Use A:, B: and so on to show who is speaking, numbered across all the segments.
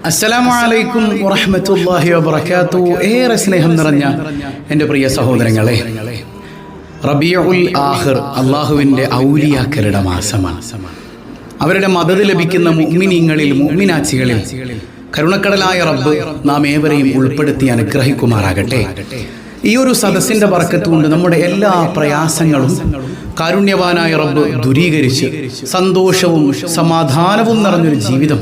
A: അസ്സലാമു വറഹമത്തല്ലാഹി വബറകാത്തു. ഏറെ സ്നേഹം നിറഞ്ഞ എന്റെ പ്രിയ സഹോദരങ്ങളെ റബിയുൽ ആഹിർ അള്ളാഹുവിന്റെ ഔലിയാക്കരുടെ മാസമാണ്. അവരുടെ മദത് ലഭിക്കുന്ന മുഅ്മിനീങ്ങളിൽ മുഗ്മിനാച്ചികളിൽ കരുണക്കടലായ റബ്ബ് നാം ഏവരെയും ഉൾപ്പെടുത്തി അനുഗ്രഹിക്കുമാറാകട്ടെ. ഈ ഒരു സദസ്സിന്റെ പറക്കത്തുകൊണ്ട് നമ്മുടെ എല്ലാ പ്രയാസങ്ങളും കാരുണ്യവാനായ റബ്ബ് ദുരീകരിച്ച് സന്തോഷവും സമാധാനവും നിറഞ്ഞൊരു ജീവിതം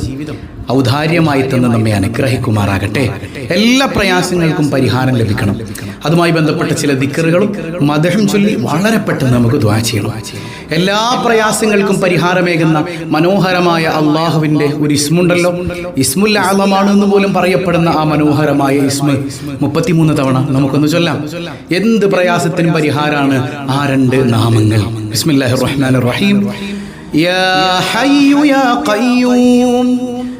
A: ഔദാര്യമായി തന്നെ നമ്മെ അനുഗ്രഹിക്കുമാറാകട്ടെ. എല്ലാ പ്രയാസങ്ങൾക്കും പരിഹാരം ലഭിക്കണം. അതുമായി ബന്ധപ്പെട്ട ചില ദിക്കറുകളും മദഹം ചൊല്ലി വളരെ പെട്ടെന്ന് നമുക്ക് ദ്വാ ചെയ്യണം. എല്ലാ പ്രയാസങ്ങൾക്കും പരിഹാരമേകുന്ന മനോഹരമായ അള്ളാഹുവിന്റെ ഒരു ഇസ്മുണ്ടല്ലോ. ഇസ്മുൽ ആലമാണ് എന്ന് പോലും പറയപ്പെടുന്ന ആ മനോഹരമായ ഇസ്മ മുപ്പത്തിമൂന്ന് തവണ നമുക്കൊന്ന് ചൊല്ലാം. എന്ത് പ്രയാസത്തിനും പരിഹാരമാണ് ആ രണ്ട് നാമങ്ങൾ. ബിസ്മില്ലാഹിർ റഹ്മാനിർ റഹീം.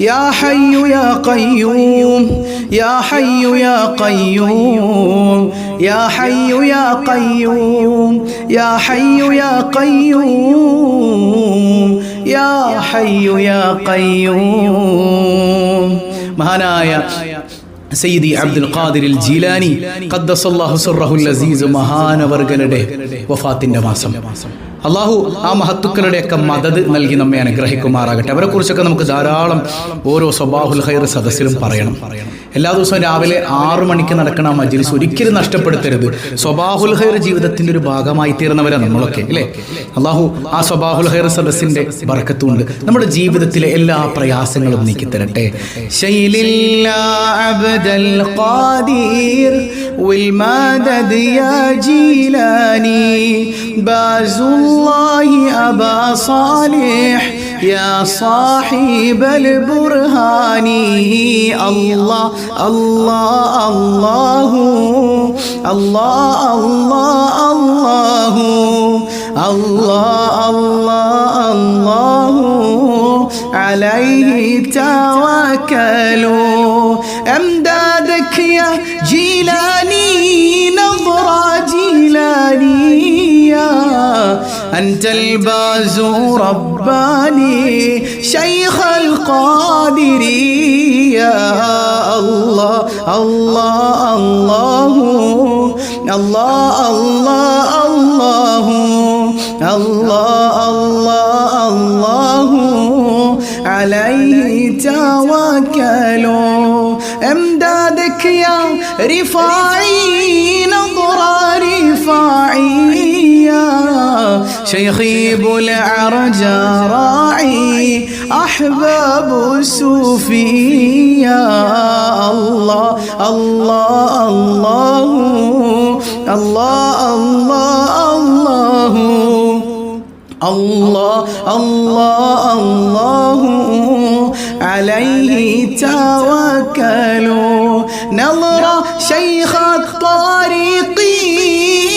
A: يا حي يا قيوم يا حي يا قيوم يا حي يا قيوم يا حي يا قيوم يا حي يا قيوم മഹാനായ സയ്യിദി അബ്ദുൽ ഖാദിർ ജീലാനി ഖദ്ദസല്ലാഹു സിർറഹുൽ അസീസ് മഹാനവർഗളുടെ വഫാത്തിന്റെ മാസം അള്ളാഹു ആ മഹത്തുക്കളുടെയൊക്കെ മദത് നൽകി നമ്മെ അനുഗ്രഹിക്കുമാറാകട്ടെ. അവരെക്കുറിച്ചൊക്കെ നമുക്ക് ധാരാളം ഓരോ സ്വബാഹുൽ ഹൈർ സദസ്സിലും പറയണം. എല്ലാ ദിവസവും രാവിലെ ആറു മണിക്ക് നടക്കണ ആ മജ്ലിസ് ഒരിക്കലും നഷ്ടപ്പെടുത്തരുത് സ്വബാഹുൽ ഖൈർ ജീവിതത്തിന്റെ ഒരു ഭാഗമായി തീർന്നവരാണ് നമ്മളൊക്കെ അല്ലേ അള്ളാഹു ആ സ്വബാഹുൽ ഖൈർ സദസ്സിന്റെ ബർക്കത്തുണ്ട് നമ്മുടെ ജീവിതത്തിലെ എല്ലാ പ്രയാസങ്ങളും നീക്കി തരട്ടെ ശൈലില്ലാ അബ്ദൽ ഖാദിർ والمدد يا جيلاني باز الله أبا صالح يا صاحب البرهان الله الله الله الله الله الله الله الله الله عليه توكلوا أمدادك يا جيلاني أنت الباز رباني شيخ القادر يا الله الله الله الله الله الله الله الله الله عليه توكلوا أمدادك يا رفاعي نظرة رفاعي. شيخي بالعرج راعي أحباب السوفية. الله الله الله الله الله الله الله الله. عليه توكلوا نظرة شيخ الطريق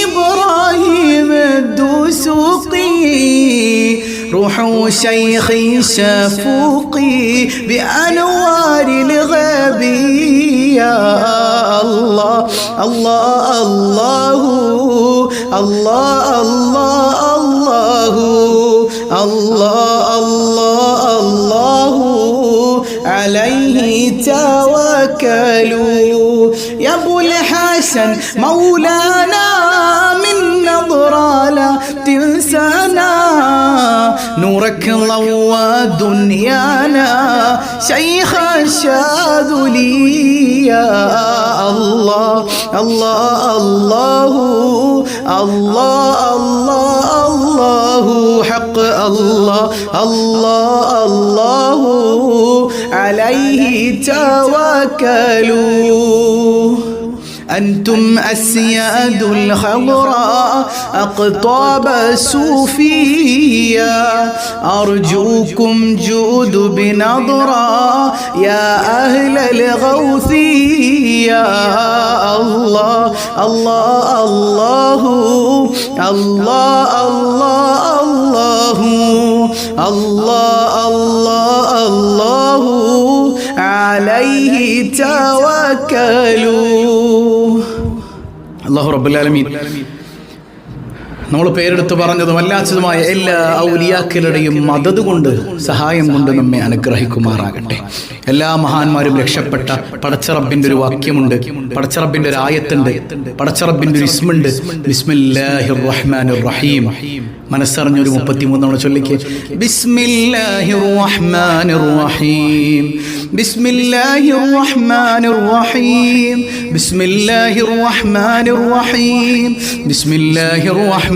A: إبراهيم الدسوقي روح شيخي شفوقي بأنوار الغبي يا الله الله الله الله الله الله الله الله الله. عليه توكلوا. يا أبو الحسن مولاي نورك ضوى دنيانا شيخ الشاذلي يا الله الله الله الله الله الله حق الله الله الله عليه توكلوا. أنتم أسياد الخضراء أقطاب الصوفية أرجوكم جود بنظرة يا أهل الغوث يا الله الله الله الله الله الله الله الله الله عليه توكلوا. الله رب العالمين. നമ്മൾ പേരെടുത്ത് പറഞ്ഞതും അല്ലാത്തതുമായ എല്ലാ ഔലിയാക്കളുടെയും മദത് കൊണ്ട് സഹായം കൊണ്ട് നമ്മെ അനുഗ്രഹിക്കുമാറാകട്ടെ. എല്ലാ മഹാന്മാരും രക്ഷപ്പെട്ട പടച്ചറബിന്റെ ഒരു വാക്യമുണ്ട് പടച്ചറബിന്റെ ഒരു ആയത്തുണ്ട് പടച്ചറബിന്റെ ഒരു ഇസ്മുണ്ട്. ബിസ്മില്ലാഹിർ റഹ്മാനിർ റഹീം മനസ്സറിഞ്ഞ ഒരു മുപ്പത്തിമൂന്ന് നമ്മൾ ചൊല്ലിക്ക്. ബിസ്മില്ലാഹിർ റഹ്മാനിർ റഹീം ബിസ്മില്ലാഹിർ റഹ്മാനിർ റഹീം ബിസ്മില്ലാഹിർ റഹ്മാനിർ റഹീം ബിസ്മില്ലാഹിർ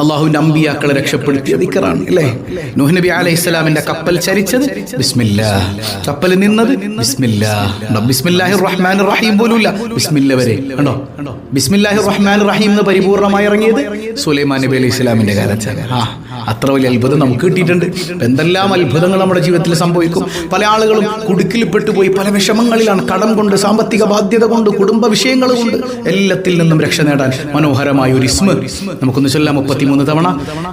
A: അള്ളാഹുവിന്റെ അമ്പിയാക്കളെ രക്ഷപ്പെടുത്തിയ ദിക്കറാണ് അല്ലേ? നൂഹ് നബി അലൈഹി ഇസ്ലാമിന്റെ കപ്പൽ ചരിച്ചത് ബിസ്മില്ല. കപ്പൽ നിന്നത് ബിസ്മില്ലാ? ബിസ്മില്ലാഹിർ റഹ്മാൻ റഹീം പോലുമില്ല. ബിസ്മില്ല വരെ. കണ്ടോ? ബിസ്മില്ലാഹിർ റഹ്മാൻ റഹീം എന്ന് പരിപൂർണമായി ഇറങ്ങിയത് സുലൈമാൻ നബി അലൈഹി ഇസ്ലാമിന്റെ കാലത്താണ്. ആ. അത്ര വലിയ അത്ഭുതം നമുക്ക് കിട്ടിയിട്ടുണ്ട്. എന്തെല്ലാം അത്ഭുതങ്ങൾ നമ്മുടെ ജീവിതത്തിൽ സംഭവിക്കും. പല ആളുകളും കുടുക്കിൽപ്പെട്ടു പോയി പല വിഷമങ്ങളിലാണ് കടം കൊണ്ട് സാമ്പത്തിക ബാധ്യത കൊണ്ട് കുടുംബ വിഷയങ്ങൾ കൊണ്ട് എല്ലാത്തിൽ നിന്നും രക്ഷ നേടാൻ മനോഹരമായ ഒരു ഇസ്മ. നമുക്കൊന്ന് ചൊല്ലാം മുപ്പത്തിമൂന്ന് തവണ.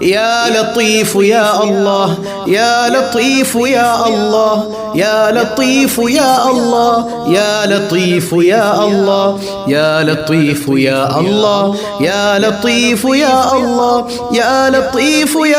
A: യാ ലത്തീഫു യാ അല്ലാഹ് യാ ലത്തീഫു യാ അല്ലാഹ് യാ യാ അല്ലാഹ് യാ യാ അല്ലാഹ് യാ യാ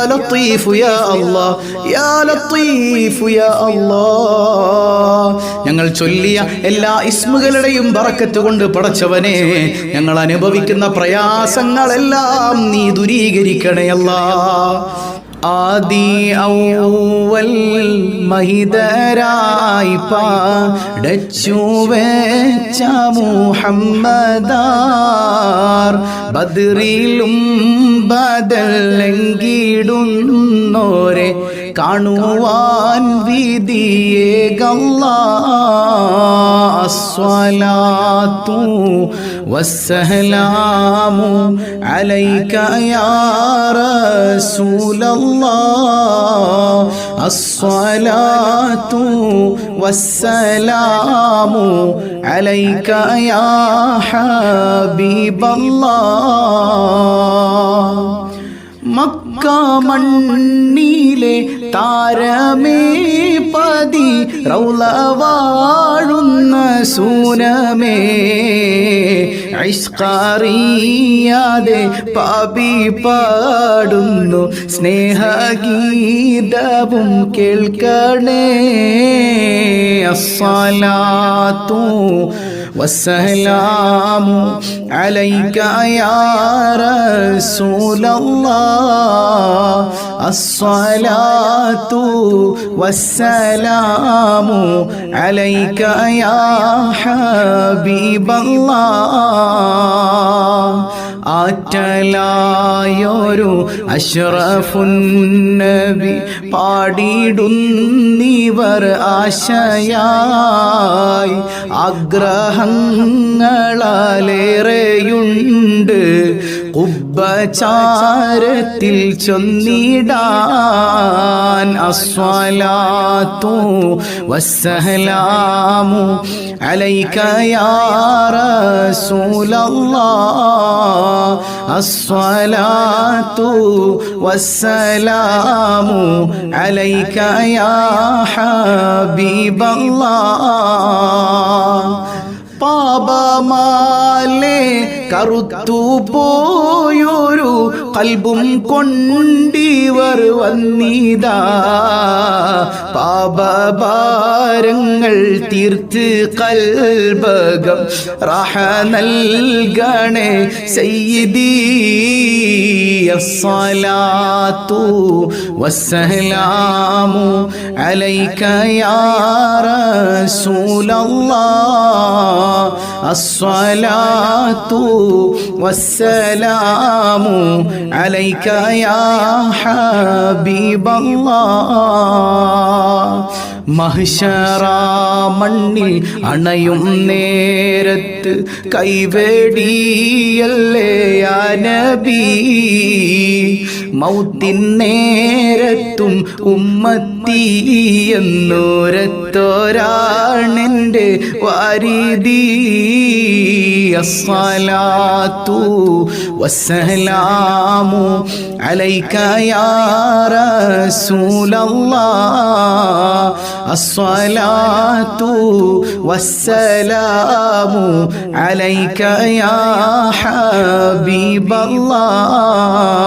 A: لطيف يا الله يا لطيف يا الله ഞങ്ങൾ ചൊല്ലിയ എല്ലാ ഇസ്മുകളുടെയും ബറക്കത്ത് കൊണ്ട് പടച്ചവനെ ഞങ്ങൾ അനുഭവിക്കുന്ന പ്രയാസങ്ങളെല്ലാം നീ ദുരീകരിക്കണേ അല്ലാ ആദി ഔവൽ മഹിതരായി പാടച്ചു വെച്ച മുഹമ്മദാർ. ബദൽ ബദലെങ്കിടുന്നോരെ കാണുവാൻ വിധിയേകല്ലാസ്വലാത്തു വസ്സലാമു അലൈക യാ റസൂലല്ലാഹ് അസ്സലാത്തു വസ്സലാമു അലൈക യാ ഹബീബല്ലാഹ് മക്ക മണ്ണിലെ താരമേ പതി റൗളവാഴുന്ന സൂനമേ ഐഷ്കാറിയാതെ പാപി പാടുന്നു സ്നേഹഗീതവും കേൾക്കണേ. അസ്സലാത്തു والسلام عليك يا رسول الله الصلاة والسلام عليك يا حبيب الله ആറ്റലായൊരു അഷ്റഫുന്നബി പാടിയിടുന്നിവർ ആശയായി ആഗ്രഹങ്ങളാലേറെയുണ്ട്. കുബ്ബചാരത്തിൽ ചൊന്നിടാൻ അസ്വലാത്തു വസ്സലാമു അലൈക യാ റസൂലല്ലാഹ് അസ്സലാത്തു വസ്സലാമു അലൈക യാ ഹബീബല്ലാഹ് പാപമാലേ കറുത്തു പോയൊരു കൽബും കൊണ്ടിവർ വന്നിതാ പാപഭാരങ്ങൾ തീർത്ത് കൽബകം റഹ നൽകണേ സയ്യിദീ الصلاة والسلام عليك يا رسول الله അസ്വലാത്തു വസ്സലാമു അലൈക യാ മഹിഷറ മണ്ണിൽ അണയും നേരത്ത് കൈവേടിയല്ലേ നബി. മൗത്തിൻ നേരത്തും ഉമ്മത്ത് എന്നോരത്തോരാണെൻ്റെ വാരിദി അസ്സലാത്തു വസ്സലാമു അലൈക യാ റസൂലല്ലാഹ് الصلاة والسلام عليك يا حبيب الله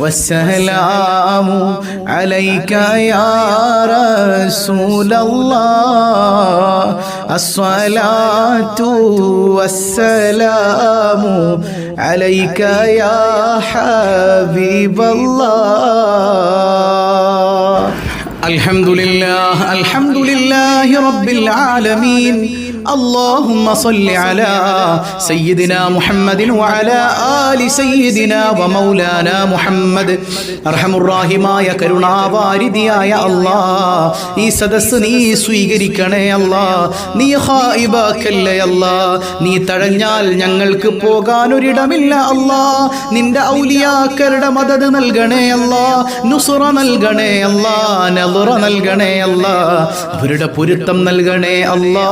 A: والسلام عليك يا رسول الله. الصلاة والسلام عليك يا حبيب الله. الحمد لله الحمد لله رب العالمين. اللهم صل على سيدنا محمد وعلى آل سيدنا ومولانا محمد അർഹമുറാഹിമായ കരുണാവാരിതിയായ അല്ലാ ഈ സദസ്സ് നീ സ്വീകരിക്കണേ അല്ലാ നീ ഹായിബാക്കല്ലേ അല്ലാ നീ തഴഞ്ഞാൽ ഞങ്ങൾക്ക് പോകാനൊരിടമില്ല അല്ലാ നിന്റെ ഔലിയാക്കളുടെ മദത് നൽകണേ അല്ലാ നുസുറ നൽകണേ അല്ലാ നലുറ നൽകണേ അല്ലാ അവരുടെ പൊരുത്തം നൽകണേ അല്ലാ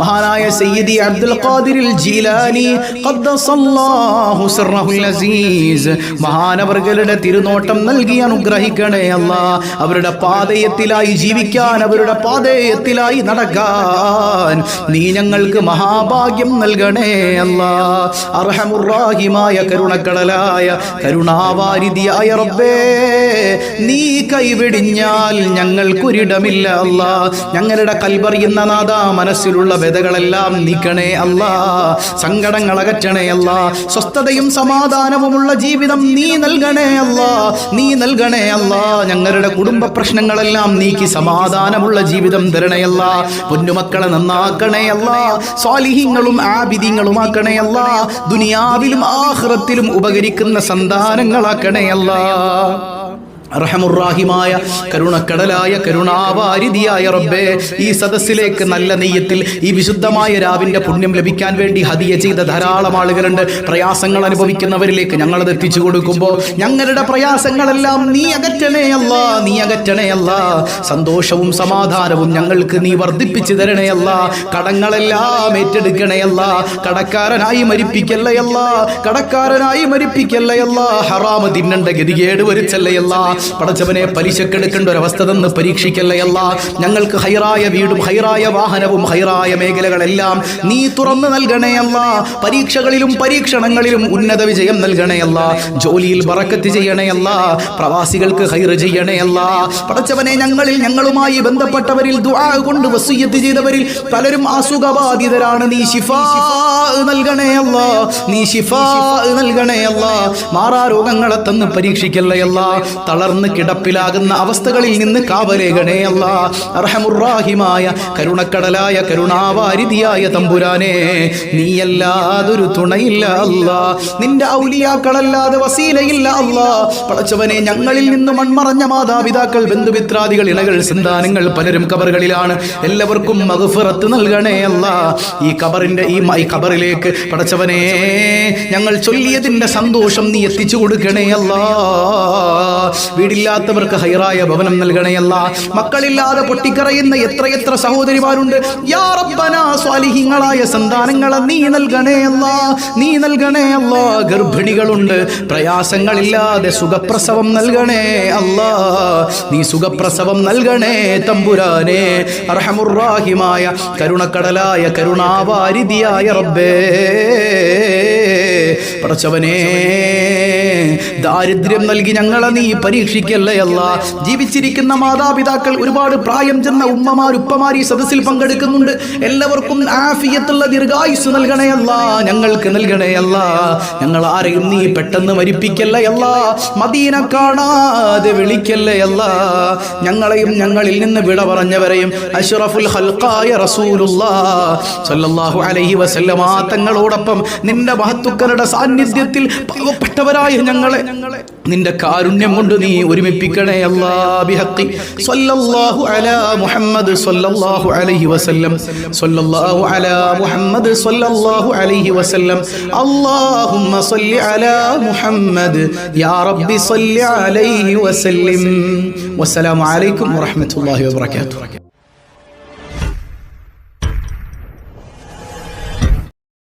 A: മഹാനായ സയ്യിദി അബ്ദുൽ ഖാദിരിൽ ജീലാനി ഖദ്ദസല്ലാഹു സിർറഹുൽ അസീസ്. മഹാനവർകളുടെ തിരുനോട്ടം നൽകി അനുഗ്രഹിക്കണേ അല്ല. അവരുടെ പാതയത്തിലായി ജീവിക്കാൻ അവരുടെ പാതയത്തിലായി നടക്കാൻ നീ ഞങ്ങൾക്ക് മഹാഭാഗ്യം നൽകണേ അല്ല. അർഹമുറാഹിമായ കരുണക്കടലായ കരുണാവാരിതിയായ റബ്ബേ നീ കൈവിടിഞ്ഞാൽ ഞങ്ങൾക്കൊരിടമില്ല അല്ല. ഞങ്ങളുടെ കൽപറിയുന്ന നാദാ മനസ്സിലുള്ള വ്യതകളെല്ലാം നീക്കണേ അല്ല. സങ്കടങ്ങൾ അകറ്റണേ അല്ല. സ്വസ്ഥതയും സമാധാനവുമുള്ള ജീവിതം നീ നൽകണേ അല്ല. നീ നൽകണേ അല്ല. ഞങ്ങളുടെ കുടുംബ പ്രശ്നങ്ങളെല്ലാം നീക്കി സമാധാനമുള്ള ജീവിതം തരണേ അല്ല. പൊന്നുമക്കളെ നന്നാക്കണേ അല്ല. സ്വാലിഹ്യങ്ങളും ആബിദിങ്ങളുമാക്കണേ അല്ല. ദുനിയാവിലും ആഹ്റത്തിലും ഉപകരിക്കുന്ന സന്താനങ്ങളാക്കണേ അല്ല. റഹമുറാഹിമായ കരുണക്കടലായ കരുണാവാരിതിയായ റബ്ബേ ഈ സദസ്സിലേക്ക് നല്ല നെയ്യത്തിൽ ഈ വിശുദ്ധമായ രാവിന്റെ പുണ്യം ലഭിക്കാൻ വേണ്ടി ഹദിയ ചെയ്ത ധാരാളം ആളുകളുണ്ട്. പ്രയാസങ്ങൾ അനുഭവിക്കുന്നവരിലേക്ക് ഞങ്ങളത് എത്തിച്ചു കൊടുക്കുമ്പോൾ ഞങ്ങളുടെ പ്രയാസങ്ങളെല്ലാം നീ അകറ്റണേ അല്ല നീ അകറ്റണേ അല്ല. സന്തോഷവും സമാധാനവും ഞങ്ങൾക്ക് നീ വർദ്ധിപ്പിച്ചു തരണേ അല്ല. കടങ്ങളെല്ലാം ഏറ്റെടുക്കണേ അല്ല. കടക്കാരനായി മരിപ്പിക്കല്ലയല്ല കടക്കാരനായി മരിപ്പിക്കല്ലയല്ല ഹറാമ് തിന്നണ്ട ഗതികേട് വരുത്തല്ലയല്ല പടച്ചവനെ പലിശക്കെടുക്കേണ്ട ഒരു അവസ്ഥ തന്ന് പരീക്ഷിക്കല്ലയല്ല ഞങ്ങൾക്ക് ഹൈറായ വീടും ഹൈറായ വാഹനവും ഹൈറായ മേഖലകളെല്ലാം നീ തുറന്നു നൽകണേയല്ല പരീക്ഷകളിലും പരീക്ഷണങ്ങളിലും ഉന്നത വിജയം നൽകണേയല്ല ജോലിയിൽ ബറക്കത്ത് ചെയ്യണേയല്ല പ്രവാസികൾക്ക് ഹൈറ് ചെയ്യണേയല്ല പടച്ചവനെ ഞങ്ങളിൽ ഞങ്ങളുമായി ബന്ധപ്പെട്ടവരിൽ ദുആ കൊണ്ട് വസൂയത്ത് ചെയ്തവരിൽ പലരും അസുഖബാധിതരാണ്. നീ ശിഫാ നൽകണേയല്ല നീ ശിഫാ നൽകണേയല്ല മാറാ രോഗങ്ങളെ തന്ന് പരീക്ഷിക്കല്ലയല്ല തളർന്ന് കിടപ്പിലാകുന്ന അവസ്ഥകളിൽ നിന്ന് കാവലേകണേ അല്ല. അർഹമുറാഹിമായ കരുണക്കടലായ കരുണാവാരിതിയായ തമ്പുരാനെ നീയല്ലാതൊരു തുണയില്ല അല്ല. നിന്റെ ഔലിയാക്കളല്ലാതെ വസീലയില്ല അല്ല. പടച്ചവനെ ഞങ്ങളിൽ നിന്ന് മൺമറഞ്ഞ മാതാപിതാക്കൾ ബന്ധുമിത്രാദികൾ ഇണകൾ സന്താനങ്ങൾ പലരും കബറുകളിലാണ്. എല്ലാവർക്കും മകുഫിറത്ത് നൽകണേ അല്ല. ഈ കബറിന്റെ ഈ മൈ കബറിലേക്ക് പടച്ചവനെ ഞങ്ങൾ ചൊല്ലിയതിന്റെ സന്തോഷം നീ എത്തിച്ചു കൊടുക്കണേ അല്ല. വീടില്ലാത്തവർക്ക് ഹൈറായ ഭവനം നൽകണയല്ല മക്കളില്ലാതെ പൊട്ടിക്കറയുന്ന എത്രയെത്ര സഹോദരിമാരുണ്ട്. സ്വാലിഹിങ്ങളായ സന്താനങ്ങളെ നീ നൽകണേയല്ല നീ നൽകണേയല്ല ഗർഭിണികളുണ്ട്. പ്രയാസങ്ങളില്ലാതെ സുഖപ്രസവം നൽകണേ അല്ല. നീ സുഖപ്രസവം നൽകണേ തമ്പുരാനെ. അർഹമുറാഹിമായ കരുണക്കടലായ കരുണാവാരിതിയായ റബ്ബേ. പടച്ചവനേ ദാരിദ്ര്യം നൽകി ഞങ്ങളെ നീ പരീക്ഷിക്കല്ലേ അല്ല? ജീവിച്ചിരിക്കുന്ന മാതാപിതാക്കൾ ഒരുപാട് പ്രായം ചെന്ന ഉമ്മമാർ ഉപ്പമാർ ഈ സദസ്സിൽ പങ്കെടുക്കുന്നുണ്ട്. എല്ലാവർക്കും ആഫിയത്തുള്ള ദീർഘായുസ് നൽകണേ അല്ല. ഞങ്ങൾക്ക് നൽകണേ അല്ല. ഞങ്ങൾ ആരെയും നീ പെട്ടെന്ന് മരിപ്പിക്കല്ലേ അല്ല. മദീന കാണാതെ വിളിക്കല്ലേ അല്ല. ഞങ്ങളെയും ഞങ്ങളിൽ നിന്ന് വിട പറഞ്ഞവരെയും അഷ്റഫുൽ ഹൽഖായ റസൂലുള്ളാ. സല്ലല്ലാഹു അലൈഹി വസല്ലമ തങ്ങളോടൊപ്പം നിന്റെ മഹത്തുക്കളുടെ സാന്നിധ്യത്തിൽ പാവപ്പെട്ടവരായ ഞങ്ങളെ. നിന്റെ കാരുണ്യം കൊണ്ട് നീ ഒരുമിപ്പിക്കണേ അല്ലാഹി അലാ മുഹമ്മദ് അലൈഹി വസല്ലം. സ്വല്ലല്ലാഹു അലാ മുഹമ്മദ് അലൈഹി വസല്ലം. അല്ലാഹുമ്മ സല്ലി അലാ മുഹമ്മദ്. യാ റബ്ബി സല്ലി അലൈഹി വസല്ലം. അലൈക്കും വറഹ്മത്തുള്ളാഹി വബറകാതുഹു.